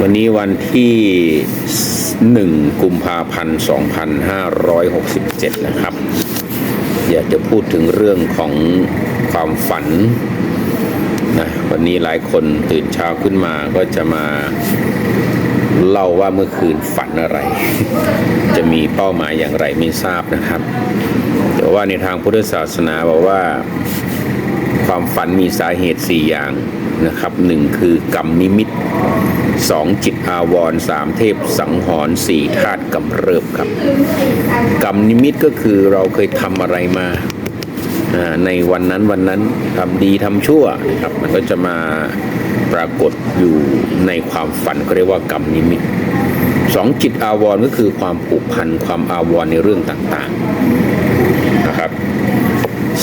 วันนี้วันที่ 1 กุมภาพันธ์ 2567 นะครับ อยากจะพูดถึงเรื่องของความฝันนะวันนี้หลายคนตื่นเช้าขึ้นมาก็จะมาเล่าว่าเมื่อคืนฝันอะไร จะมีเป้าหมายอย่างไรไม่ทราบนะครับ แต่ว่าในทางพุทธศาสนาบอกว่าความฝันมีสาเหตุ 4 อย่างนะครับหนึ่งคือกรรมนิมิต สองจิตอาวรณ์สามเทพสังหรณ์สี่ธาตุกำเริบครับกรรมนิมิตก็คือเราเคยทำอะไรมาในวันนั้นวันนั้นทำดีทำชั่วนะครับ มันก็จะมาปรากฏอยู่ในความฝันก็เรียกว่ากรรมนิมิตสองจิตอาวรณ์ก็คือความผูกพันความอาวรณ์ในเรื่องต่างๆนะครับ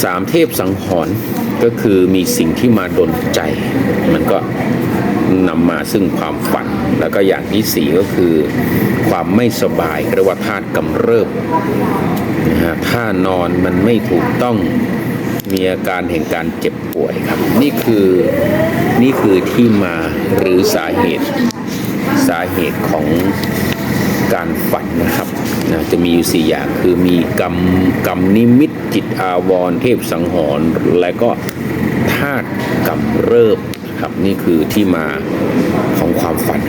สามเทพสังหรณ์ก็คือมีสิ่งที่มาดนใจ มันก็ นำมาซึ่งความฝัน แล้วก็อย่างที่สี่ก็คือความไม่สบายเรียกว่าธาตุกำเริบนะฮะถ้านอนมันไม่ถูกต้องมีอาการแห่งการเจ็บป่วยครับ นี่คือนี่คือที่มาหรือสาเหตุสาเหตุของการฝันนะครับนะจะมีอยู่สี่อย่างคือมีกรรมกรรมนิมิตจิตอาวรณ์เทพสังหรณ์และก็ธาตุกำเริบ ครับ นี่คือที่มาของความฝัน